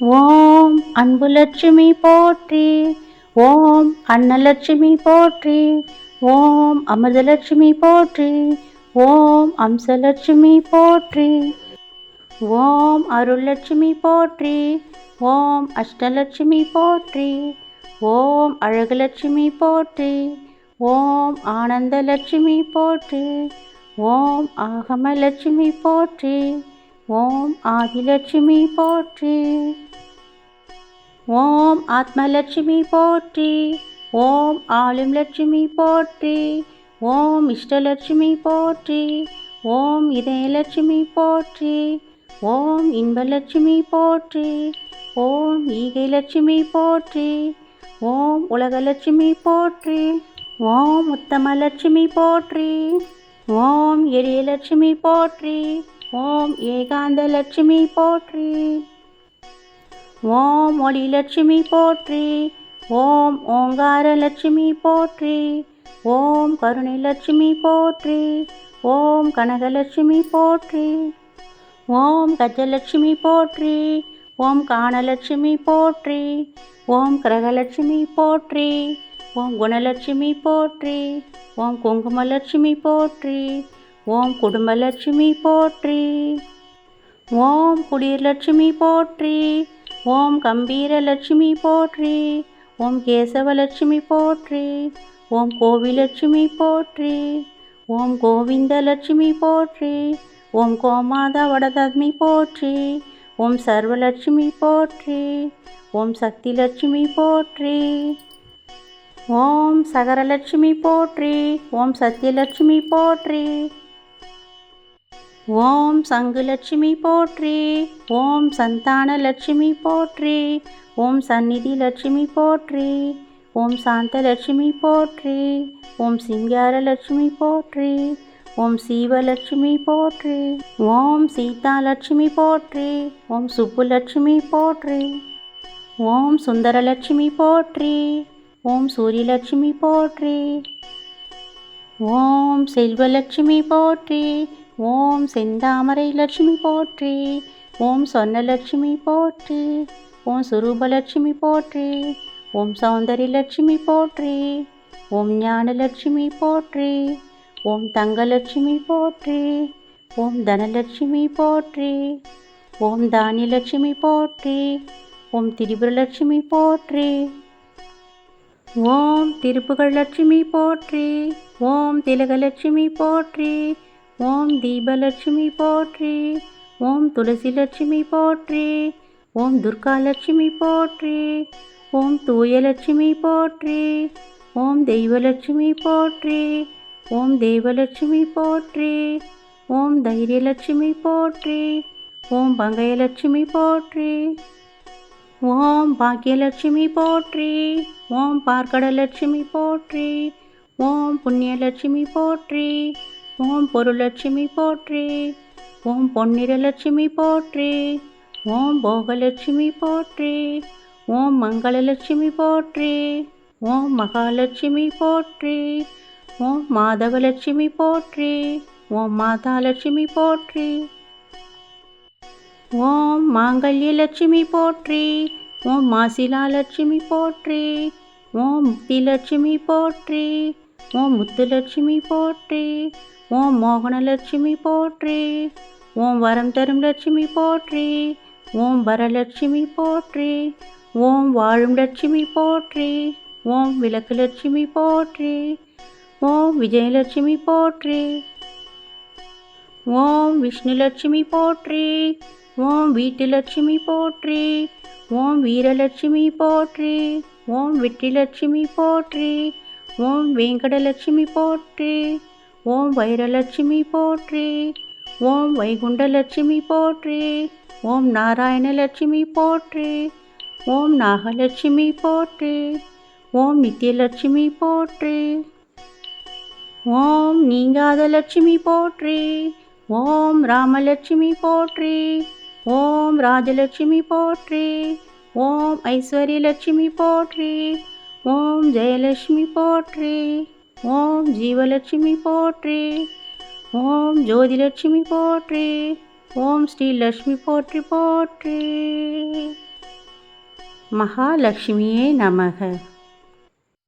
ஓம் அன்புலட்சுமி போற்றி ஓம் அன்னலட்சுமி போற்றி ஓம் அமிர்தலட்சுமி போற்றி ஓம் அம்சலட்சுமி போற்றி ஓம் அருள்லட்சுமி போற்றி ஓம் அஷ்டலட்சுமி போற்றி ஓம் அழகுலட்சுமி போற்றி ஓம் ஆனந்தலட்சுமி போற்றி ஓம் ஆகமலட்சுமி போற்றி ஓம் ஆதிலட்சுமி போற்றி. ஓம் ஆத்மலட்சுமி போற்றி ஓம் ஆளும் லட்சுமி போற்றி ஓம் இஷ்டலட்சுமி போற்றி ஓம் இதயலட்சுமி போற்றி ஓம் இன்பலட்சுமி போற்றி ஓம் ஈகைலட்சுமி போற்றி ஓம் உலகலட்சுமி போற்றி ஓம் உத்தமலட்சுமி போற்றி ஓம் எரியலட்சுமி போற்றி ஓம் ஏகாந்தலட்சுமி போற்றி. ஓம் ஒளி லட்சுமி போற்றி ஓம் ஓங்கார லட்சுமி போற்றி ஓம் கருணை லட்சுமி போற்றி ஓம் கனகலட்சுமி போற்றி ஓம் கஜலட்சுமி போற்றி ஓம் காணலட்சுமி போற்றி ஓம் கிரகலட்சுமி போற்றி ஓம் குணலட்சுமி போற்றி ஓம் குங்குமலட்சுமி போற்றி ஓம் குடும்பலட்சுமி போற்றி ஓம் குடிர்லட்சுமி போற்றி ஓம் கம்பீரலட்சுமி போற்றி ஓம் கேசவலட்சுமி போற்றி ஓம் கோவிலட்சுமி போற்றி ஓம் கோவிந்தலட்சுமி போற்றி ஓம் கோமாதா வடதத்மி போற்றி ஓம் சர்வலட்சுமி போற்றி ஓம் சக்தி லட்சுமி போற்றி ஓம் சகரலட்சுமி போற்றி ஓம் சத்யலட்சுமி போற்றி ஓம் சங்கு லட்சுமி போற்றி ஓம் சந்தான லட்சுமி போற்றி ஓம் சந்நிதி லட்சுமி போற்றி ஓம் சாந்த லட்சுமி போற்றி ஓம் சிங்கார லட்சுமி போற்றி ஓம் சீவலட்சுமி போற்றி ஓம் சீதா லட்சுமி போற்றி ஓம் சுப்புலட்சுமி போற்றி ஓம் சுந்தரலட்சுமி போற்றி ஓம் சூரியலட்சுமி போற்றி ஓம் செல்வலட்சுமி போற்றி ஓம் செந்தாமரை லட்சுமி போற்றி ஓம் சொன்னலட்சுமி போற்றி ஓம் சுரூபலட்சுமி போற்றி ஓம் சௌந்தரி லட்சுமி போற்றி ஓம் ஞானலட்சுமி போற்றி ஓம் தங்கலட்சுமி போற்றி ஓம் தனலட்சுமி போற்றி ஓம் தானியலட்சுமி போற்றி ஓம் திரிபுரலட்சுமி போற்றி ஓம் திருப்புகழ் லட்சுமி போற்றி ஓம் திலகலட்சுமி போற்றி ஓம் தீபலட்சுமி போற்றி ஓம் துளசி லட்சுமி போற்றி ஓம் துர்கா லட்சுமி போற்றி ஓம் தூயலட்சுமி போற்றி ஓம் தெய்வலட்சுமி போற்றி ஓம் தேவலட்சுமி போற்றி ஓம் தைரியலட்சுமி போற்றி ஓம் பங்கயலட்சுமி போற்றி ஓம் பாக்கியலட்சுமி போற்றி ஓம் பார்க்கடலட்சுமி போற்றி ஓம் புண்ணியலட்சுமி போற்றி ஓம் பொருளட்சுமி போற்றி ஓம் பொன்னிறலட்சுமி போற்றி ஓம் போகலட்சுமி போற்றி ஓம் மங்களலட்சுமி போற்றி ஓம் மகாலட்சுமி போற்றி ஓம் மாதவலட்சுமி போற்றி ஓம் மாதாலட்சுமி போற்றி ஓம் மாங்கல்யலட்சுமி போற்றி ஓம் மாசிலாலட்சுமி போற்றி ஓம் முக்திலட்சுமி போற்றி ஓம் முத்துலட்சுமி போற்றி ஓம் மோகனலட்சுமி போற்றி ஓம் வரம் தரும் லட்சுமி போற்றி ஓம் வரலட்சுமி போற்றி ஓம் வாழும் லட்சுமி போற்றி ஓம் விளக்கு லட்சுமி போற்றி ஓம் விஜயலட்சுமி போற்றி ஓம் விஷ்ணு லட்சுமி போற்றி ஓம் வீட்டு லட்சுமி போற்றி ஓம் வீரலட்சுமி போற்றி ஓம் வெற்றி லட்சுமி போற்றி ஓம் வெங்கடலட்சுமி போற்றி ஓம் வைரலட்சுமி போற்றி. ஓம் வைகுண்டலட்சுமி போற்றி. ஓம் நாராயணலட்சுமி போற்றி. ஓம் நாகலட்சுமி போற்றி. ஓம் நித்தியலட்சுமி போற்றி. ஓம் நீங்காத லட்சுமி போற்றி. ஓம் ராமலட்சுமி போற்றி. ஓம் ராஜலட்சுமி போற்றி. ஓம் ஐஸ்வர்யலட்சுமி போற்றி. ஓம் ஜெயலட்சுமி போற்றி. ஓம் ஜீவலட்சுமி போற்றி. ஓம் ஜோதிலட்சுமி போற்றி. ஓம் ஸ்ரீலட்சுமி போற்றி போற்றி. மகாலட்சுமியே நமக.